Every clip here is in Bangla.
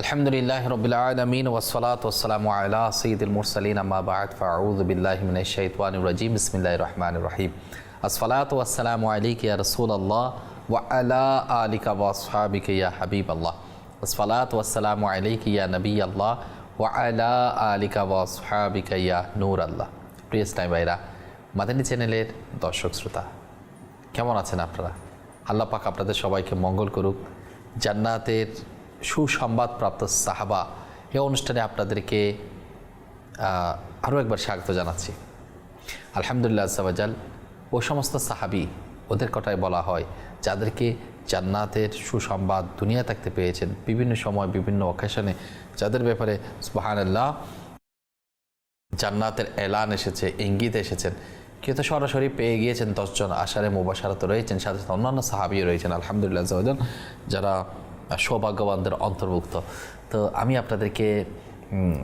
আলহামদুলিল্লাহ রবিল আলমিন ওসলাত ওসালাম আলা সঈদুল মুরসালিন আম্মা বাদ ফাউদ বিল্লাহ মিন শাইতানির রাজিম বিসমিল্লাহির রহমানির রহিম আসসালাতু ওয়াসসালামু আলাইকা ইয়া রাসূলুল্লাহ ওয়া আলা আলিকা ওয়া আসহাবিকা ইয়া হাবিবাল্লাহ আসসালাতু ওয়াসসালামু আলাইকা ইয়া নবিয়াল্লাহ ওয়া আলা আলিকা ওয়া আসহাবিকা ইয়া নূর আল্লাহ প্রিয় ইসলাম ভাইরা মাদানী চ্যানেলের দর্শক শ্রোতা, কেমন আছেন আপনারা? আল্লাহ পাক আপনাদের সবাইকে মঙ্গল করুক, জান্নাতের সুসংবাদ প্রাপ্ত সাহাবা। এই অনুষ্ঠানে আপনাদেরকে আরও একবার স্বাগত জানাচ্ছি। আলহামদুলিল্লাহ সাবাজাল ও সমস্ত সাহাবি, ওদের কথায় বলা হয়, যাদেরকে জান্নাতের সুসংবাদ দুনিয়া থাকতে পেয়েছেন, বিভিন্ন সময়, বিভিন্ন অকেশনে যাদের ব্যাপারে সুবাহান আল্লাহ জান্নাতের এলান এসেছে, ইঙ্গিত এসেছেন। কেউ তো সরাসরি পেয়ে গিয়েছেন, দশজন আশারে মুবাসারত রয়েছেন, সাথে সাথে অন্যান্য সাহাবিও রয়েছেন, আলহামদুলিল্লাহ যারা সৌভাগ্যবানদের অন্তর্ভুক্ত। তো আমি আপনাদেরকে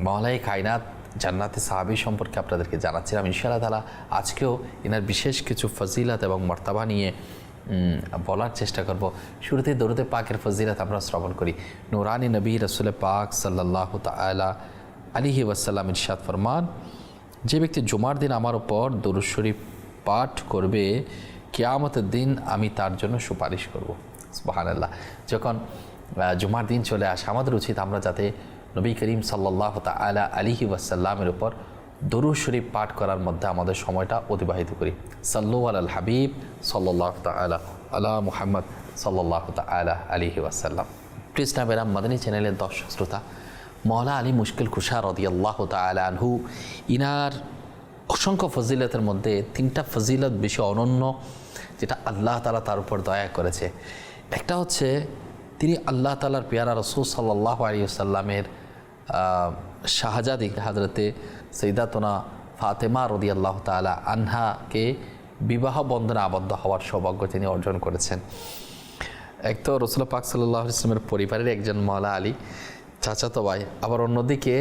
মহলাই কায়নাত, জান্নাতে সাহাবি সম্পর্কে আপনাদেরকে জানাচ্ছিলাম। ইনশাআল্লাহ তালা আজকেও এনার বিশেষ কিছু ফজিলাত এবং মর্তাবা নিয়ে বলার চেষ্টা করব। শুরুতে দরুদে পাকের ফজিলাত আমরা শ্রবণ করি। নুরানি নবী রসুল পাক সাল্লাহ তালা আলিহি ওয়াসাল্লাম ইরশাদ ফরমান, যে ব্যক্তি জুমার দিন আমার ওপর দরুদ শরীফ পাঠ করবে, কেয়ামতের দিন আমি তার জন্য সুপারিশ করব। সুবহানাল্লাহ। যখন জুমার দিন চলে আসে, আমাদের উচিত আমরা যাতে নবী করিম সাল্লাহ তালা আলিহি ওয়াসাল্লামের উপর দরু শরীফ পাঠ করার মধ্যে আমাদের সময়টা অতিবাহিত করি। সাল্লু আল হাবিব সাল্লাহ তালা আলা মুহাম্মদ সাল্লাহ তালা আলিহি ওয়াসাল্লাম। কৃষ্ণা বেরাম মাদানী চ্যানেলের দর্শক শ্রোতা মহলা আলী মুশকিল খুশা রদি আল্লাহ আনহু, ইনার অসংখ্য ফজিলতের মধ্যে তিনটা ফজিলত বেশি অনন্য, যেটা আল্লাহ তালা তার উপর দয়া করেছে। একটা হচ্ছে তিনি আল্লাহ তালার পেয়ারা রসুল সাল্লাহ আলিয়াল্লামের শাহজাদি হাজরতে সৈদাতনা ফাতেমা রদি আল্লাহ তালা আনহাকে বিবাহ বন্ধনে আবদ্ধ হওয়ার সৌভাগ্য তিনি অর্জন করেছেন। এক তো রসুল পাক সাল্লাহ ইসলামের পরিবারের একজন মৌলা আলী, চাচাতো ভাই, আবার অন্যদিকে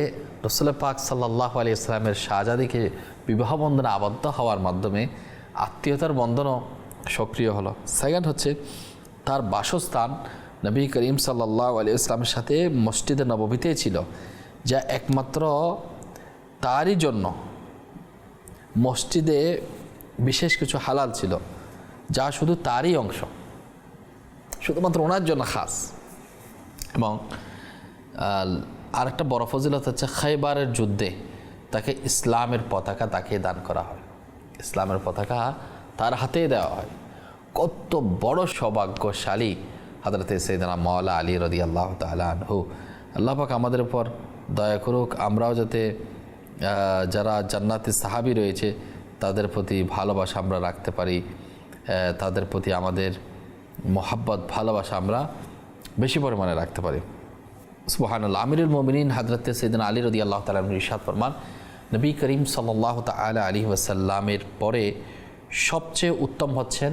রসুল পাক সাল্লাহ আলী ইসলামের শাহজাদিকে বিবাহ বন্ধনে আবদ্ধ হওয়ার মাধ্যমে আত্মীয়তার বন্ধনও সক্রিয় হলো। সেকেন্ড হচ্ছে তার বাসস্থান নবী করিম সাল্লাহ আলী ইসলামের সাথে মসজিদে নবমীতেই ছিল, যা একমাত্র তারই জন্য মসজিদে বিশেষ কিছু হালাল ছিল, যা শুধু তারই অংশ, শুধুমাত্র ওনার জন্য খাস। এবং আরেকটা বড় ফজিলত হচ্ছে খাইবারের যুদ্ধে তাকে ইসলামের পতাকা তাকে দান করা হয়। ইসলামের পতাকা তার হাতেই দেওয়া হয়। কত বড় সৌভাগ্যশালী হাজরতে সৈদানা মৌলা আলী রদি আল্লাহ তালহু আল্লাহ পাক আমাদের উপর দয়া করুক, আমরাও যাতে যারা জান্নাতি সাহাবি রয়েছে, তাদের প্রতি ভালোবাসা আমরা রাখতে পারি তাদের প্রতি আমাদের মোহাব্বত, ভালোবাসা আমরা বেশি পরিমাণে রাখতে পারি। সুবহানাল্লাহ, আমিরুল মোমিনিন হাজরতে সৈদিন আলী রদি আল্লাহ তালাম ইরশাদ ফরমান, নবী করিম সাল্লাহ তালা আলী ওয়াসাল্লামের পরে সবচেয়ে উত্তম হচ্ছেন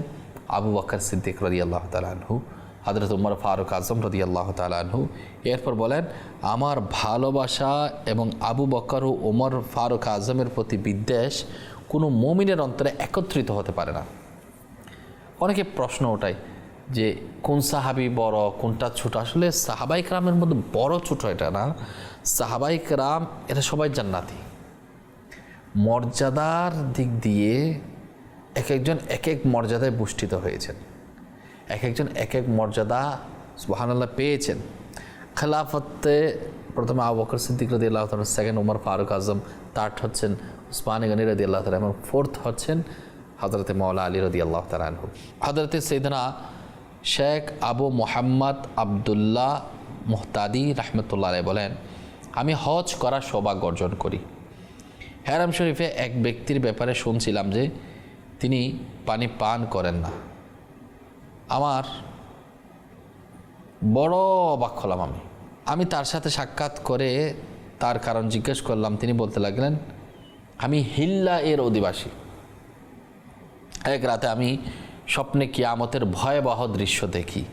আবু বকর সিদ্দিক রদি আল্লাহ তালাহু হজরত উমর ফারুক আজম রদি আল্লাহ তালাহু এরপর বলেন, আমার ভালোবাসা এবং আবু বকর ও উমর ফারুক আজমের প্রতি বিদ্বেষ কোনো মমিনের অন্তরে একত্রিত হতে পারে না। অনেকে প্রশ্ন ওঠায় যে, কোন সাহাবি বড়, কোনটা ছোট? আসলে সাহাবাই ক্রামের মধ্যে বড় ছোট এটা না। সাহাবাই ক্রাম এটা সবাই জান্নাতি। মর্যাদার দিক দিয়ে এক একজন এক এক মর্যাদায় পুষ্টিত হয়েছেন। এক একজন এক এক মর্যাদা সুবাহানাল্লাহ পেয়েছেন। খেলাফতে প্রথমে আবু বকর সিদ্দিক রদি আল্লাহ second Umar Farooq Azam third হচ্ছেন উসমান গনি রদি আল্লাহ তালা এবং ফোর্থ হচ্ছেন হজরতে মৌলা আলী রদি আল্লাহ তালাহু হজরতে সৈদনা শেখ আবু মোহাম্মদ আবদুল্লাহ মোহতাদি রহমতুল্লাহ বলেন, আমি হজ করার সৌভাগ্য অর্জন করি। হ্যারাম শরীফে এক ব্যক্তির ব্যাপারে শুনছিলাম যে তিনি পানি পান করেন না। আমার বড় অবাক হলাম আমি। আমি তার সাথে সাক্ষাৎ করে তার কারণ জিজ্ঞেস করলাম, তিনি বলতে লাগলেন, আমি হিল্লা এর অধিবাসী। এক রাতে আমি স্বপ্নে কিয়ামতের ভয়াবহ দৃশ্য দেখি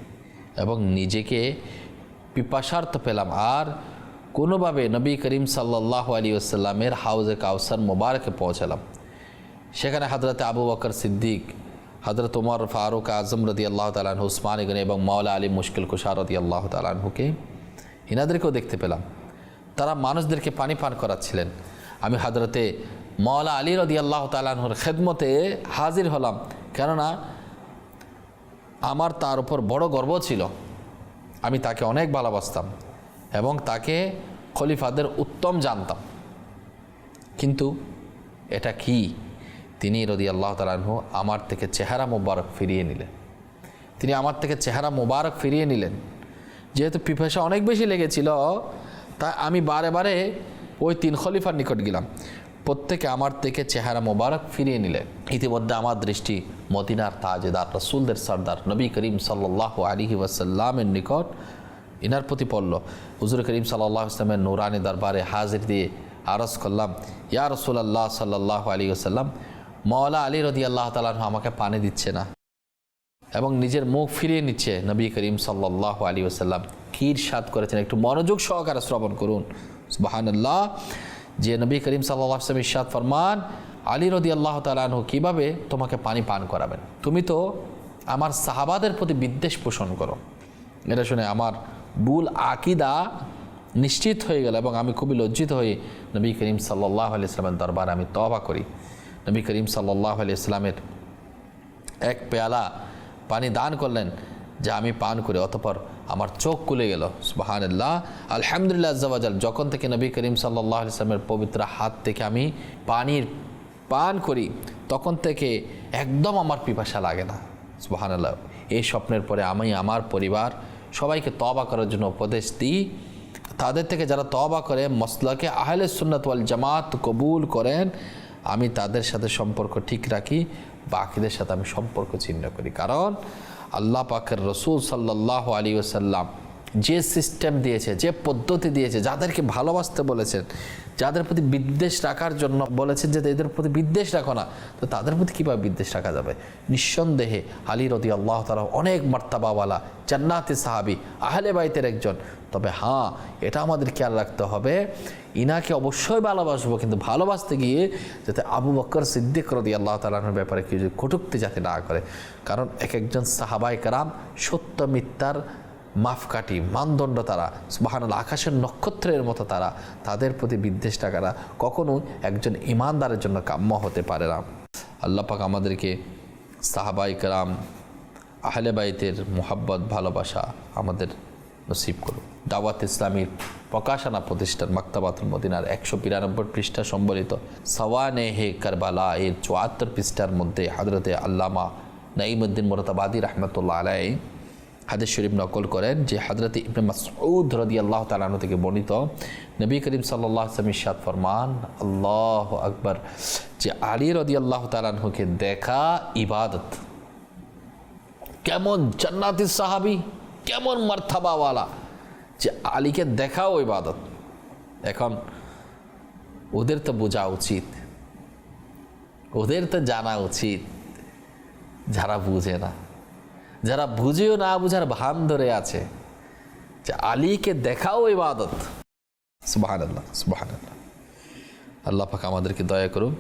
এবং নিজেকে পিপাসার্থ পেলাম। আর কোনোভাবে নবী করিম সাল্লাহ আলী আসাল্লামের হাউজে কাউসার মোবারকে পৌঁছালাম। সেখানে হাজরতে আবু বকর সিদ্দিক, হজরত উমর ফারুক আজম রদি আল্লাহ তালাহ উসমান ইগন এবং মাওলা আলী মুশকিল কুশার রদি আল্লাহ তালাহুকে ইনাদেরকেও দেখতে পেলাম। তারা মানুষদেরকে পানি পান করাচ্ছিলেন। আমি হাজরতে মওলা আলী রদি আল্লাহ তালাহুর খেদমতে হাজির হলাম। কেননা আমার তার উপর বড় গর্ব ছিল। আমি তাকে অনেক ভালোবাসতাম এবং তাকে খলিফাদের উত্তম জানতাম। কিন্তু এটা কি? তিনি রদি আল্লাহ তালাহু আমার থেকে চেহারা মোবারক ফিরিয়ে নিলেন। তিনি আমার থেকে চেহারা মোবারক ফিরিয়ে নিলেন। যেহেতু পিপাসা অনেক বেশি লেগেছিল, তা আমি বারে বারে ওই তিন খলিফার নিকট গেলাম। প্রত্যেকে আমার থেকে চেহারা মোবারক ফিরিয়ে নিলেন। ইতিমধ্যে আমার দৃষ্টি মদিনার তাজেদার রসুলদের সর্দার নবী করিম সাল্লাহ আলিহি ওয়াসাল্লামের নিকট। ইনার প্রতি পড়ল। হুজুর করিম সাল্লাহ ইসলামের নুরানি দরবারে হাজির দিয়ে আরজ করলাম, ইয়া রসুল্লাহ সাল্লাহ আলী ওসাল্লাম মওলা আলী রদি আল্লাহ তালাহ আমাকে পানি দিচ্ছে না। এবং নিজের মুখ ফিরিয়ে নিচ্ছে নবী করিম সাল্লাহ আলী ওসাল্লাম কীর সাদ করেছেন, একটু মনোযোগ সহকারে শ্রবণ করুন। সুবাহান্লাহ যে নবী করিম সাল্লাহ আসলাম ইসাদ ফরমান, আলী রদি আল্লাহ তালাহু কীভাবে তোমাকে পানি পান করাবেন? তুমি তো আমার সাহাবাদের প্রতি বিদ্বেষ পোষণ করো। এটা শুনে আমার বুল আকিদা নিশ্চিত হয়ে গেল এবং আমি খুবই লজ্জিত হয়ে নবী করিম সাল্লাহ আলি ইসলামের দরবারে আমি তবা করি। নবী করিম সাল্লাহ আলি ইসলামের এক পেয়ালা পানি দান করলেন, যা আমি পান করে অতপর আমার চোখ খুলে গেল। সুবাহান্লাহ আলহামদুলিল্লাহ আজ্জাবাজাল যখন থেকে নবী করিম সাল্লাহ ইসলামের পবিত্র হাত থেকে আমি পানির পান করি, তখন থেকে একদম আমার পিপাসা লাগে না। সুবাহান্লাহ এই স্বপ্নের পরে আমি, আমার পরিবার সবাইকে তবা করার জন্য উপদেশ দিই। তাদের থেকে যারা তবা করে, মসলাকে আহলে সুন্নত ওয়াল জামাত কবুল করেন আমি তাদের সাথে সম্পর্ক ঠিক রাখি, বাকিদের সাথে আমি সম্পর্ক ছিন্ন করি। কারণ আল্লাহ পাকের রসুল সাল্লাহ আলী ওসাল্লাম যে সিস্টেম দিয়েছে, যে পদ্ধতি দিয়েছে, যাদেরকে ভালোবাসতে বলেছেন, যাদের প্রতি বিদ্বেষ রাখার জন্য বলেছেন যে এদের প্রতি বিদ্বেষ রাখো না, তো তাদের প্রতি কীভাবে বিদ্বেষ রাখা যাবে? নিঃসন্দেহে আলী রদি আল্লাহ তালা অনেক মার্তাবাওয়ালা, জান্নাতি সাহাবি, আহলে বাইতের একজন। তবে হ্যাঁ এটা আমাদের খেয়াল রাখতে হবে, ইনাকে অবশ্যই ভালোবাসবো, কিন্তু ভালোবাসতে গিয়ে যাতে আবু বক্কর সিদ্দিক রদি আল্লাহ তালার ব্যাপারে কিছু কটুক্তি যাতে না করে। কারণ এক একজন সাহাবাই কারাম সত্য মিথ্যার মাপকাঠি, মানদণ্ড তারা সুবাহানুল আকাশের নক্ষত্রের মতো তারা, তাদের প্রতি বিদ্বেষ টাকারা কখনো একজন ইমানদারের জন্য কাম্য হতে পারে না। আল্লাহ পাক আমাদেরকে সাহাবাই কারাম, আহলে বাইতের মোহাব্বত, ভালোবাসা আমাদের নসিব করুন দাওয়াত ইসলামীর প্রকাশনা প্রতিষ্ঠান মাক্তাবাতুল মদিনার একশো বিরানব্বই পৃষ্ঠা সম্বলিত সওয়ানে হে কারবালা এর চুয়াত্তর পৃষ্ঠার মধ্যে হাজরতে আল্লামা নাইমুদ্দিন মোরতাবাদী রহমতুল্লাহ আলাই হাদিস শরীফ নকল করেন যে হাজরত ইবনে মাসউদ রদি আল্লাহ তালানু থেকে বর্ণিত, নবী করিম সাল্লাহ ইসাদ ফরমান, আল্লাহ আকবর, যে আলী রদি আল্লাহ তালানহুকে দেখা ইবাদত। কেমন জান্নাতি সাহাবি, কেমন মার্থাবাওয়ালা যে আলীকে দেখাও ইবাদত। এখন ওদের তো বোঝা উচিত, ওদের তো জানা উচিত, যারা বুঝে না। যারা বুঝেও না বুঝার ভান ধরে আছে যে আলীকে দেখাও ইবাদত। সুবাহান আল্লাহ সুবাহান আল্লাহ আল্লাহ পাক আমাদেরকে দয়া করুন।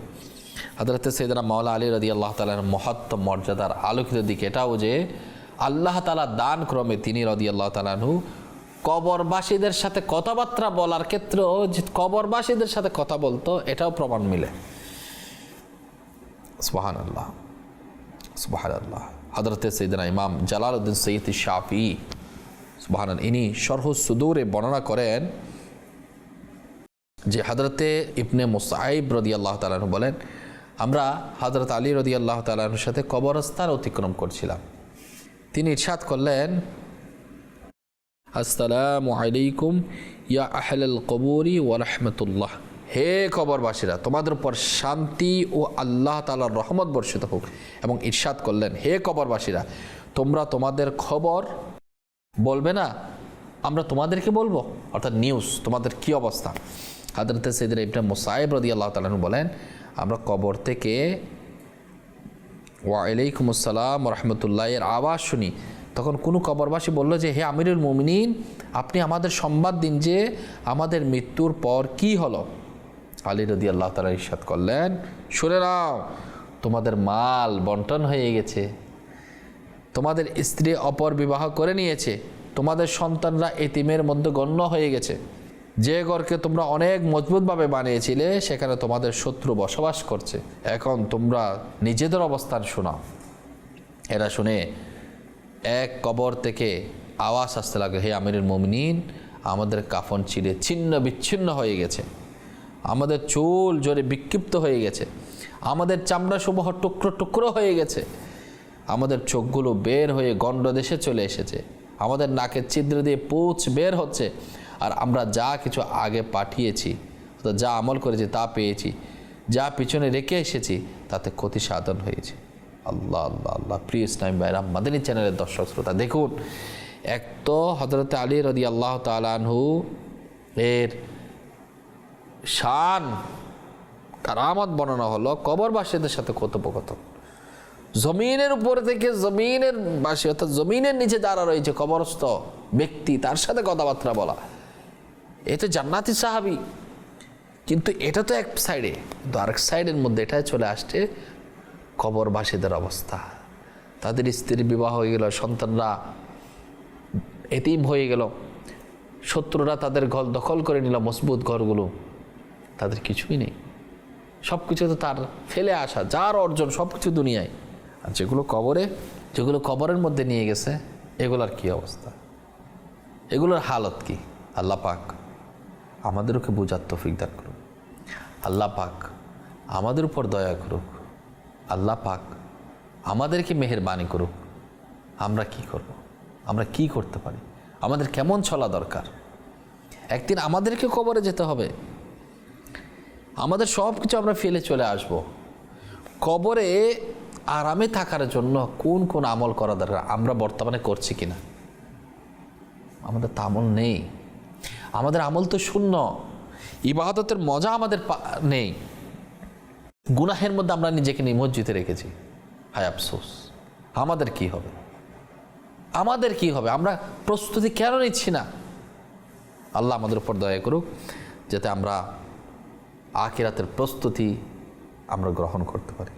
হাজরত সৈদানা মাওলা আলী রদি আল্লাহ তালার মহত্ব, মর্যাদার আলোকিত দিক এটাও যে আল্লাহ তালা দান ক্রমে তিনি রদি আল্লাহ তালানহু কবরবাসীদের সাথে কথাবার্তা বলার ক্ষেত্রেও যে কবরবাসীদের সাথে কথা বলতো, এটাও প্রমাণ মিলে। সুবাহান আল্লাহ সুবাহান আল্লাহ হজরতে সৈদিনা ইমাম জালাল উদ্দিন সৈয়দ শাফি সুবাহান ইনি সরহ সুদূরে বর্ণনা করেন যে হজরতে ইবনে মুসাইব রদি আল্লাহ তালাহু বলেন, আমরা হজরত আলী রদি আল্লাহ তালাহুর সাথে কবরস্থান অতিক্রম করছিলাম। তিনি ইরশাদ করলেন, আসসালামু আলাইকুম ইয়া আহলাল কবুরি ওয়া হে কবরবাসীরা তোমাদের উপর শান্তি ও আল্লাহ তালার রহমত বর্ষিত হোক এবং ইরশাদ করলেন। হে কবরবাসীরা তোমরা তোমাদের খবর বলবে না? আমরা তোমাদেরকে বলব? অর্থাৎ নিউজ তোমাদের কি অবস্থা? হাজরতে সেদিন ইবনে মোসাইব রদি আল্লাহ তালু বলেন, আমরা কবর থেকে ওয়ালাইকুম আসসালাম রহমতুল্লাহ এর আওয়াজ শুনি। তখন কোনো কবরবাসী বলল যে, হে আমিরুল মুমিনিন, আপনি আমাদের সংবাদ দিন যে আমাদের মৃত্যুর পর কি হলো? আলী রদি আল্লাহ তালা ইস্বাদ করলেন শুনে নাও, তোমাদের মাল বন্টন হয়ে গেছে। তোমাদের স্ত্রী অপর বিবাহ করে নিয়েছে। তোমাদের সন্তানরা এতিমের মধ্যে গণ্য হয়ে গেছে। যে ঘরকে তোমরা অনেক মজবুতভাবে বানিয়েছিলে, সেখানে তোমাদের শত্রু বসবাস করছে। এখন তোমরা নিজেদের অবস্থান শোনাও। এরা শুনে এক কবর থেকে আওয়াজ আসতে লাগল, হে আমিরুল মোমিনিন, আমাদের কাফন চিরে ছিন্ন বিচ্ছিন্ন হয়ে গেছে। আমাদের চুল জোরে বিক্ষিপ্ত হয়ে গেছে। আমাদের চামড়া সমূহ টুকরো টুকরো হয়ে গেছে। আমাদের চোখগুলো বের হয়ে গণ্ডদেশে চলে এসেছে। আমাদের নাকের ছিদ্র দিয়ে পুচ বের হচ্ছে। আর আমরা যা কিছু আগে পাঠিয়েছি যা আমল করেছি তা পেয়েছি, যা পিছনে রেখে এসেছি, তাতে ক্ষতি সাধন হয়েছে। আল্লাহ আল্লাহ আল্লাহ। প্রিয় ইসলাম ভাইরাম মাদানী চ্যানেলের দর্শক শ্রোতা, দেখুন, এক তো হজরত আলী রদি আল্লাহ তালানহু এর শান, কারামত বর্ণনা হলো কবরবাসীদের সাথে কথোপকথন। জমিনের উপর থেকে জমিনের বাসী অর্থাৎ জমিনের নিচে যারা রয়েছে, কবরস্থ ব্যক্তি, তার সাথে কথাবার্তা বলা। এ তো জান্নাতি সাহাবি। কিন্তু এটা তো এক সাইডে আরেক সাইডের মধ্যে এটাই চলে আসছে কবরবাসীদের অবস্থা। তাদের স্ত্রীর বিবাহ হয়ে গেল, সন্তানরা এতিম হয়ে গেল, শত্রুরা তাদের ঘর দখল করে নিল, মজবুত ঘরগুলো। তাদের কিছুই নেই। সব কিছু তো তার ফেলে আসা, যার অর্জন সব কিছু দুনিয়ায়। আর যেগুলো কবরে, যেগুলো কবরের মধ্যে নিয়ে গেছে, এগুলার কি অবস্থা? এগুলোর হালত কি? আল্লাহ পাক আমাদেরকে বোঝার তৌফিক দান করুন আল্লাহ পাক আমাদের উপর দয়া করুক। আল্লাহ পাক আমাদেরকে মেহেরবানি করুক। আমরা কি করব। আমরা কি করতে পারি? আমাদের কেমন চলা দরকার? একদিন আমাদেরকে কবরে যেতে হবে। আমাদের সব কিছু আমরা ফেলে চলে আসব। কবরে আরামে থাকার জন্য কোন কোন আমল করা দরকার? আমরা বর্তমানে করছি কিনা? আমাদের তা আমল নেই। আমাদের আমল তো শূন্য। ইবাদতের মজা আমাদের নেই। গুনাহের মধ্যে আমরা নিজেকে নিমজ্জিত রেখেছি। হায় আফসোস। আমাদের কি হবে? আমাদের কি হবে? আমরা প্রস্তুতি কেন নিচ্ছি না? আল্লাহ আমাদের উপর দয়া করুক, যাতে আমরা আখিরাতের প্রস্তুতি আমরা গ্রহণ করতে পারি।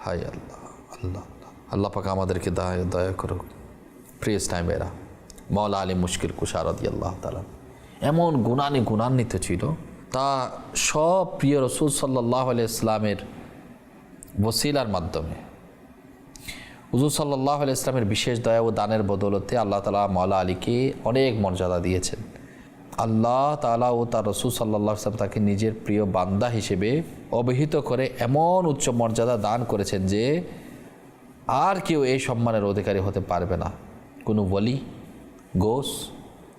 হাই আল্লাহ আল্লাহ আল্লাহ। পাক আমাদেরকে দয়া দয়া করুক। প্রিয় এরা। মৌলা আলী মুশকিল কুশারদি আল্লাহ তালা এমন গুণানি গুণান্বিত ছিল, তা সব প্রিয় রসুল সাল্লাহ আলিয়া ইসলামের ওসিলার মাধ্যমে। হুজুর সাল্লাহ আলিয়া ইসলামের বিশেষ দয়া ও দানের বদৌলতে আল্লাহ তালা মৌলা আলীকে অনেক মর্যাদা দিয়েছেন। আল্লাহ তালা ও তার রসুল সাল্লাহ সাল্লাম তাকে নিজের প্রিয় বান্দা হিসেবে অবহিত করে এমন উচ্চ মর্যাদা দান করেছেন যে আর কেউ এই সম্মানের অধিকারী হতে পারবে না। কোনো বলি গোস,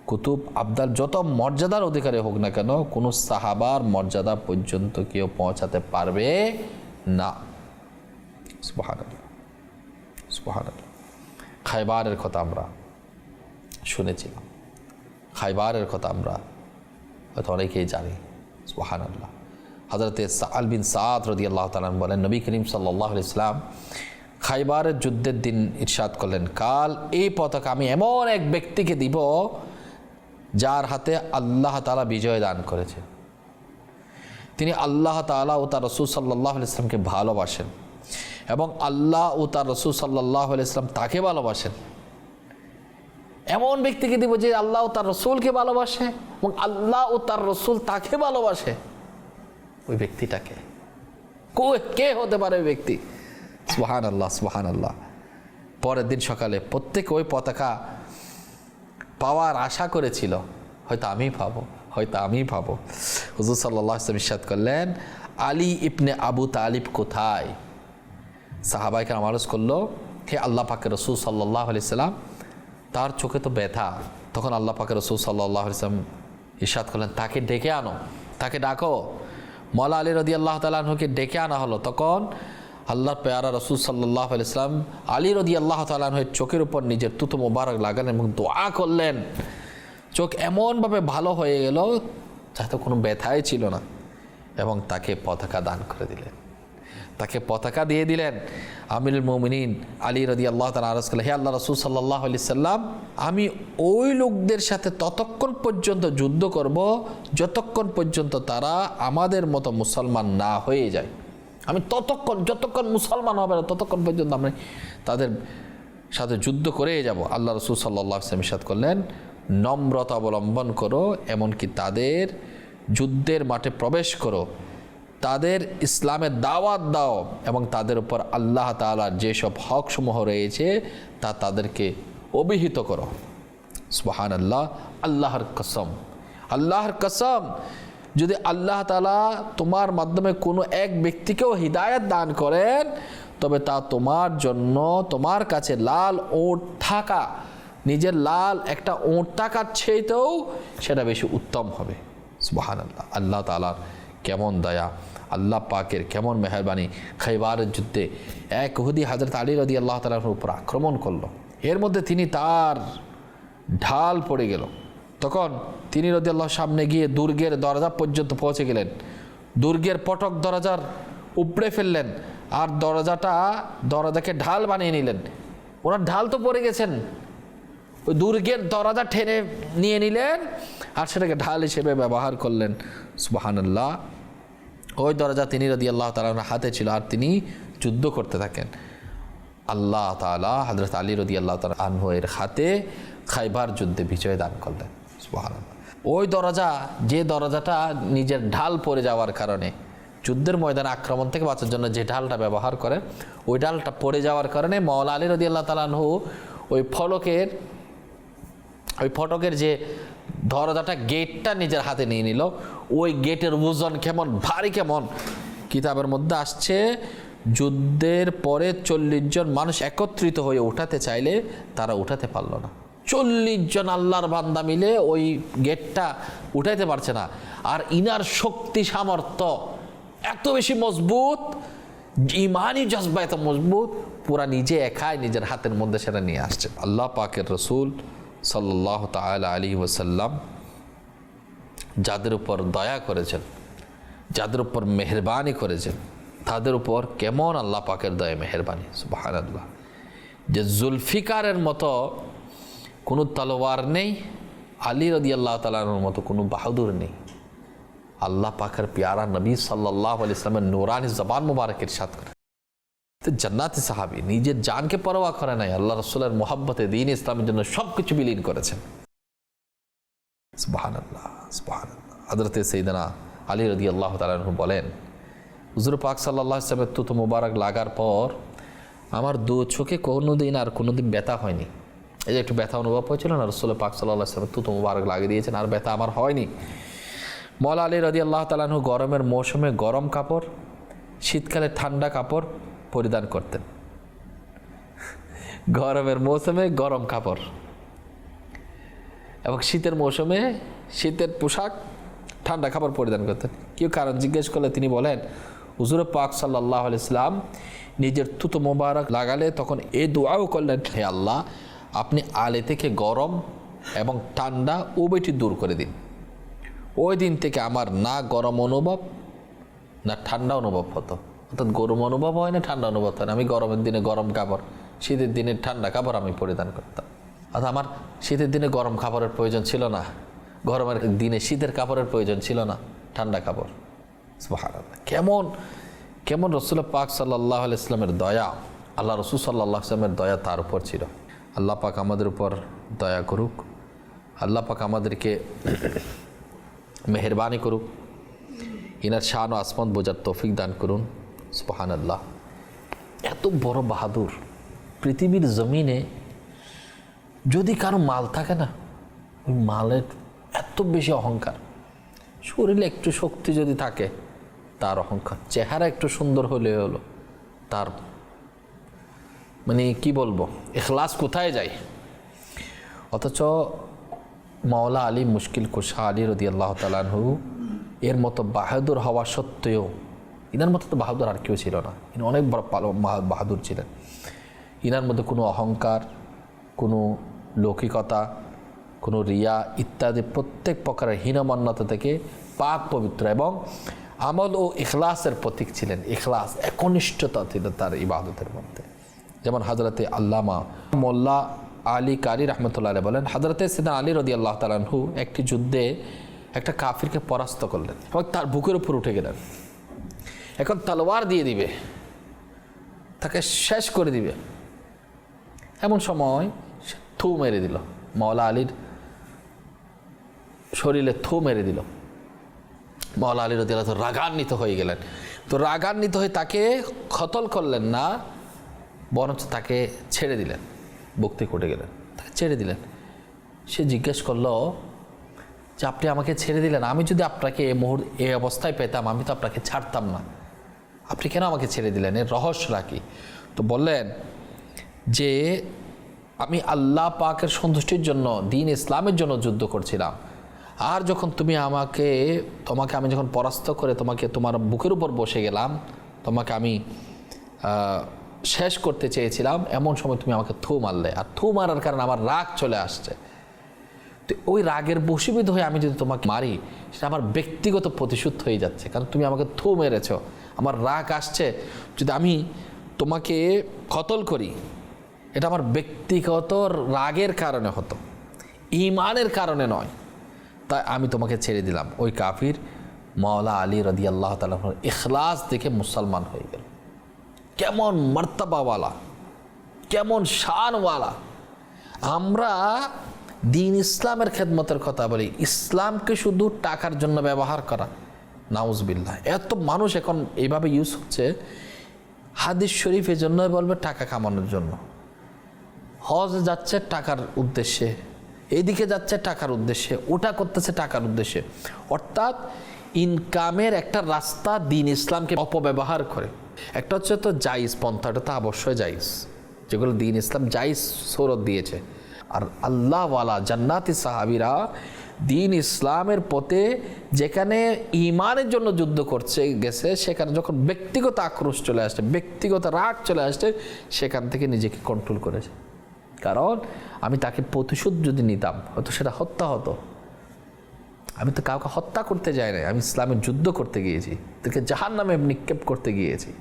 কুতুব আবদাল যত মর্যাদার অধিকারী হোক না কেন, কোনো সাহাবার মর্যাদা পর্যন্ত কেউ পৌঁছাতে পারবে না। খাইবারের কথা আমরা শুনেছিলাম। খাইবারের কথা আমরা হয়তো অনেকেই জানি সুহান আল্লাহ হজরতে আল বিন সাদ রদি আল্লাহ তালাম বলেন, নবী করিম সাল্লাহ ইসলাম খাইবারের যুদ্ধের দিন ইরশাদ করলেন। কাল এই পতাকা আমি এমন এক ব্যক্তিকে দিব যার হাতে আল্লাহ তালা বিজয় দান করেছে। তিনি আল্লাহ তালা ও তার রসুল সাল্লাহ ইসলামকে ভালোবাসেন এবং আল্লাহ ও তার রসুল সাল্লাহ ইসলাম তাকে ভালোবাসেন। এমন ব্যক্তিকে দিব যে আল্লাহ তার রসুলকে ভালোবাসে এবং আল্লাহ ও তার রসুল তাকে ভালোবাসে। ওই ব্যক্তিটাকে। কো- হতে পারে ওই ব্যক্তি? সুহান আল্লাহ সুহান আল্লাহ পরের দিন সকালে প্রত্যেকে ওই পতাকা পাওয়ার আশা করেছিল, হয়তো আমি পাবো, হয়তো আমি পাবো। হুজুর সাল্লাহ ইসলাম করলেন, আলী ইবনে আবু তালিব কোথায়? সাহাবাইকে আমারজ করল, হে আল্লাহ পাকের রসুল সাল্লাহ আলিয়াল্লাম তার চোখে তো ব্যথা। তখন আল্লাহ পাকে রসুল সাল্লাহ আলিয়াল্লাম ইরশাদ করলেন, তাকে ডেকে আনো, তাকে ডাকো। মলা আলী রদি আল্লাহ তালাহকে ডেকে আনা হলো। তখন আল্লাহ পেয়ারা রসুল সাল্লাহ আলিয়াল্লাম আলী রদি আল্লাহ তালাহের চোখের উপর নিজের তুতো মোবারক লাগালেন এবং দোয়া করলেন। চোখ এমনভাবে ভালো হয়ে গেল যাতে কোনো ব্যথাই ছিল না এবং তাকে পতাকা দান করে দিলেন। তাকে পতাকা দিয়ে দিলেন আমিরুল মোমিনিন আলী রদি আল্লাহ তালা আরজ করলেন হে আল্লাহ রসুল সাল্লাহ আলি সাল্লাম, আমি ওই লোকদের সাথে ততক্ষণ পর্যন্ত যুদ্ধ করব যতক্ষণ পর্যন্ত তারা আমাদের মতো মুসলমান না হয়ে যায়। আমি ততক্ষণ, যতক্ষণ মুসলমান হবে না, ততক্ষণ পর্যন্ত আমি তাদের সাথে যুদ্ধ করে যাব। আল্লাহ রসুল সাল্লাহ আসলাম ইসাদ করলেন, নম্রতা অবলম্বন করো, এমনকি তাদের যুদ্ধের মাঠে প্রবেশ করো। তাদের ইসলামের দাওয়াত দাও এবং তাদের উপর আল্লাহ তালার যেসব হকসমূহ রয়েছে তা তাদেরকে অভিহিত করো। সুবাহান আল্লাহ আল্লাহর কসম। আল্লাহর কসম, যদি আল্লাহ তালা তোমার মাধ্যমে কোনো এক ব্যক্তিকেও হৃদায়ত দান করেন, তবে তা তোমার জন্য, তোমার কাছে লাল ওট থাকা, নিজের লাল একটা ওট থাকার চেয়েতেও সেটা বেশি উত্তম হবে। সুবাহান আল্লাহ আল্লাহ তালার কেমন দয়া। আল্লাহ পাকের কেমন মেহরবানি খাইবারের যুদ্ধে। এক হুদি হাজরত আলী রদি আল্লাহ তালার উপর আক্রমণ করল। এর মধ্যে তিনি তার ঢাল পড়ে গেল। তখন তিনি রদি আল্লাহ সামনে গিয়ে দুর্গের দরজা পর্যন্ত পৌঁছে গেলেন। দুর্গের পটক দরজার উপড়ে ফেললেন আর দরজাটা, দরজাকে ঢাল বানিয়ে নিলেন। ওনার ঢাল তো পড়ে গেছেন। ওই দুর্গের দরজা ঠেনে নিয়ে নিলেন আর সেটাকে ঢাল হিসেবে ব্যবহার করলেন। সুবাহান্লাহ ওই দরজা তিনি রদি আল্লাহ তালার হাতে ছিল আর তিনি যুদ্ধ করতে থাকেন। আল্লাহ তালা হজরত আলী রদি আল্লাহ তালা আনহু এর হাতে খাইবার যুদ্ধে বিজয় দান করলেন। ওই দরজা, যে দরজাটা নিজের ঢাল পড়ে যাওয়ার কারণে যুদ্ধের ময়দানে আক্রমণ থেকে বাঁচার জন্য যে ঢালটা ব্যবহার করেন ওই ঢালটা পড়ে যাওয়ার কারণে মৌলা আলী রদি আল্লাহ তালাহু ওই ফলকের, ওই ফটকের যে দরজাটা গেটটা নিজের হাতে নিয়ে নিল। ওই গেটের ওজন কেমন? ভারী কেমন? কিতাবের মধ্যে আসছে, যুদ্ধের পরে চল্লিশ জন মানুষ একত্রিত হয়ে উঠাতে চাইলে তারা উঠাতে পারল না। চল্লিশ জন আল্লাহর বান্দা মিলে ওই গেটটা উঠাইতে পারছে না। আর ইনার শক্তি সামর্থ্য এত বেশি মজবুত, ইমানই জজবা এত মজবুত, পুরা নিজে একাই নিজের হাতের মধ্যে সেটা নিয়ে আসছে। আল্লাহ পাকের রসুল সাল্লাহ তালা আলী ওসাল্লাম যাদের উপর দয়া করেছেন, যাদের উপর মেহরবানি করেছেন, তাদের উপর কেমন আল্লাহ পাকের দয়া মেহরবানি? সুবাহান আল্লাহ যে জুলফিকারের মতো কোনো তলোয়ার নেই, আলী রদি আল্লাহ তালার মতো কোনো বাহাদুর নেই। আল্লাহ পাকের পেয়ারা নবী সাল্লাহ আলি ইসলামের নুরানি জবান মুবারকের সাথ করে তো জান্নাতি সাহাবি নিজের জানকে পরোয়া করে নাই, আল্লাহ রসুলের মোহাব্বতে, দিন ইসলামের জন্য সব কিছু বিলীন করেছেন। সুবাহান আল্লাহ আলী রদি আল্লাহ তালু বলেন, হুজুর পাক সাল্লাহ ইসলামের তুত মুবারক লাগার পর আমার দু চোখে কোনো দিন আর কোনো দিন ব্যথা হয়নি। এই যে একটু ব্যথা অনুভব হয়েছিল না, রসুল পাক সাল্লাহ ইসলামের তুত মুবারক লাগিয়ে দিয়েছেন, আর ব্যথা আমার হয়নি। মৌলা আলী রদি আল্লাহ তালাহু গরমের মৌসুমে গরম কাপড়, শীতকালে ঠান্ডা কাপড় পরিধান করতেন। গরমের মৌসুমে গরম কাপড়। এবং শীতের মৌসুমে শীতের পোশাক ঠান্ডা খাবার পরিধান করতেন। কেউ কারণ জিজ্ঞেস করলে তিনি বলেন, হুজুর পাক সাল্লাহ ইসলাম নিজের তুতো মোবারক লাগালে তখন এ দোয়াও করলেন, হে আল্লাহ, আপনি আলে থেকে গরম এবং ঠান্ডা উভয়টি দূর করে দিন। ওই দিন থেকে আমার না গরম অনুভব, না ঠান্ডা অনুভব হতো। অর্থাৎ গরম অনুভব হয় না, ঠান্ডা অনুভব হয় না। আমি গরমের দিনে গরম কাপড় শীতের দিনে ঠান্ডা কাপড় আমি পরিধান করতাম। অর্থাৎ আমার শীতের দিনে গরম কাপড়ের প্রয়োজন ছিল না। গরমের দিনে শীতের কাপড়ের প্রয়োজন ছিল না, ঠান্ডা কাপড় কেমন কেমন রসুল পাক সাল্লাহ ইসলামের দয়া, আল্লাহ রসুল সাল্লাহ ইসলামের দয়া তার উপর ছিল। আল্লাহ পাক আমাদের উপর দয়া করুক। আল্লাহ পাক আমাদেরকে মেহরবানি করুক। ইনার শান ও আসমান বোঝার তৌফিক দান করুন। সুবাহান আল্লাহ এত বড় বাহাদুর পৃথিবীর জমিনে যদি কারও মাল থাকে না, ওই মালের এত বেশি অহংকার। শরীরে একটু শক্তি যদি থাকে, তার অহংকার। চেহারা একটু সুন্দর হলে হলো, তার মানে কি বলব, এখলাস কোথায় যায়? অথচ মাওলা আলী মুশকিল কুশা আলী রদি আল্লাহ তালাহু এর মতো বাহাদুর হওয়া সত্ত্বেও ইনার মতো তো বাহাদুর আর কেউ ছিল না। ইনি অনেক বড় বাহাদুর ছিলেন। ইনার মধ্যে কোনো অহংকার, কোনো লৌকিকতা, কোনো রিয়া ইত্যাদি প্রত্যেক প্রকারের হীনমান্যতা থেকে পাক পবিত্র এবং আমল ও ইখলাসের প্রতীক ছিলেন। ইখলাস, একনিষ্ঠতা ছিল তার ইবাদতের মধ্যে। যেমন হাজরতে আল্লামা মোল্লা আলী কারি রহমতুল্লাহ বলেন, হাজরতে সিদা আলী রদি আল্লাহ তালাহু একটি যুদ্ধে একটা কাফিরকে পরাস্ত করলেন এবং তার বুকের উপর উঠে গেলেন। এখন তলোয়ার দিয়ে দিবে। তাকে শেষ করে দিবে। এমন সময় সে থু মেরে দিল। মওলা আলীর শরীরে থু মেরে দিল। মওলা আলী রদিয়াল রাগান্বিত হয়ে গেলেন। তো রাগান্বিত হয়ে তাকে খতল করলেন না, বরঞ্চ তাকে ছেড়ে দিলেন। ভক্তি কোটে গেলেন। তাকে ছেড়ে দিলেন। সে জিজ্ঞেস করল, যে আপনি আমাকে ছেড়ে দিলেন, আমি যদি আপনাকে এই মুহূর্তে এই অবস্থায় পেতাম, আমি তো আপনাকে ছাড়তাম না। আপনি কেন আমাকে ছেড়ে দিলেন? এর রহস্যটা কি? তো বললেন যে, আমি আল্লাহ পাকের সন্তুষ্টির জন্য, দিন ইসলামের জন্য যুদ্ধ করছিলাম। আর যখন তুমি আমাকে, তোমাকে আমি যখন পরাস্ত করে তোমাকে তোমার বুকের উপর বসে গেলাম, তোমাকে আমি শেষ করতে চেয়েছিলাম, এমন সময় তুমি আমাকে থু মারলে। আর থু মারার কারণে আমার রাগ চলে আসছে। তো ওই রাগের বশীভূত হয়ে আমি যদি তোমাকে মারি, সেটা আমার ব্যক্তিগত প্রতিশোধ হয়ে যাচ্ছে। কারণ তুমি আমাকে থু মেরেছ। আমার রাগ আসছে, যদি আমি তোমাকে কতল করি, এটা আমার ব্যক্তিগত রাগের কারণে হতো, ইমানের কারণে নয়। তাই আমি তোমাকে ছেড়ে দিলাম। ওই কাফির মাওলা আলী রদি আল্লাহ তালা ইখলাস দেখে মুসলমান হয়ে গেল। কেমন মর্তাবাওয়ালা, কেমন শানওয়ালা। আমরা দিন ইসলামের খেদমতের কথা বলি। ইসলামকে শুধু টাকার জন্য ব্যবহার করা নাউজবিল্লাহ। এত মানুষ এখন এইভাবে ইউজ হচ্ছে, হাদিস শরীফ এই জন্য বলবে টাকা কামানোর জন্য। হজ যাচ্ছে টাকার উদ্দেশ্যে এদিকে যাচ্ছে টাকার উদ্দেশ্যে, ওটা করতেছে টাকার উদ্দেশ্যে। অর্থাৎ ইনকামের একটা রাস্তা দিন ইসলামকে অপব্যবহার করে। একটা হচ্ছে তো জাইজ পন্থা এটা তো অবশ্যই জাইজ যেগুলো দিন ইসলাম জাইজ সৌরত দিয়েছে। আর আল্লাহওয়ালা জান্নাতি সাহাবিরা দিন ইসলামের পথে যেখানে ইমানের জন্য যুদ্ধ করছে, গেছে, সেখানে যখন ব্যক্তিগত আক্রোশ চলে আসছে ব্যক্তিগত রাগ চলে আসছে সেখান থেকে নিজেকে কন্ট্রোল করেছে। কারণ আমি তাকে প্রতিশোধ যদি নিতাম, হয়তো সেটা হত্যা হতো। আমি তো কাউকে হত্যা করতে যাই নাই, আমি ইসলামের যুদ্ধ করতে গিয়েছি, তাকে জাহান নামে নিক্ষেপ করতে গিয়েছি।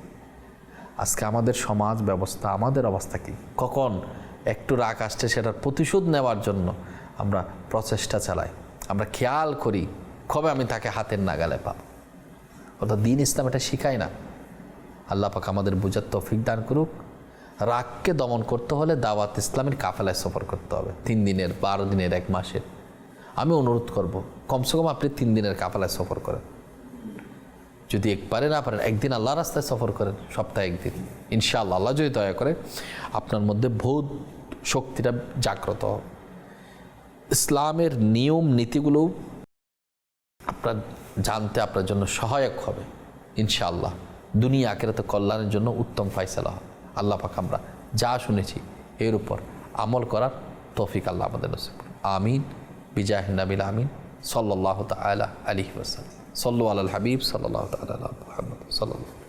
আজকে আমাদের সমাজ ব্যবস্থা, আমাদের অবস্থা কি? কখন একটু রাগ আসছে সেটার প্রতিশোধ নেওয়ার জন্য আমরা প্রচেষ্টা চালাই। আমরা খেয়াল করি কবে আমি তাকে হাতের নাগালে পাব। অর্থাৎ দিন ইসলাম এটা শিখায় না। আল্লাহ পাক আমাদের বুঝার তৌফিক দান করুক। রাগকে দমন করতে হলে দাওয়াত ইসলামের কাফেলায় সফর করতে হবে। তিন দিনের, বারো দিনের, এক মাসের। আমি অনুরোধ করব, কমসে কম আপনি তিন দিনের কাফেলায় সফর করেন। যদি একবারে না পারেন, একদিন আল্লাহ রাস্তায় সফর করেন, সপ্তাহে একদিন। ইনশাআল্লাহ, আল্লাহ যদি দয়া করে আপনার মধ্যে ভৌত শক্তিটা জাগ্রত হবে ইসলামের নিয়ম নীতিগুলো আপনার জানতে আপনার জন্য সহায়ক হবে, ইনশাআল্লাহ। দুনিয়া আকেরাতে কল্যাণের জন্য উত্তম ফাইসালা হবে। আল্লাহ পাক আমরা যা শুনেছি এর উপর আমল করার তৌফিক আল্লাহ আমাদের নসিব আমিন। বিজাহ নাবিল আমিন। সাল্লাহ তালা আলী ওসাল সল্লু আল হাবিব সাল্লাহ তালা মোহাম্মদ সাল্লাহ